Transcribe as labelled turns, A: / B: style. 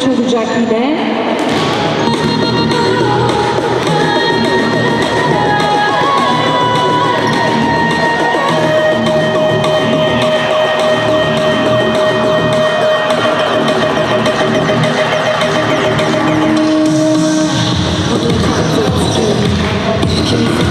A: Kırıkkale çok uçak yine.
B: Thank you.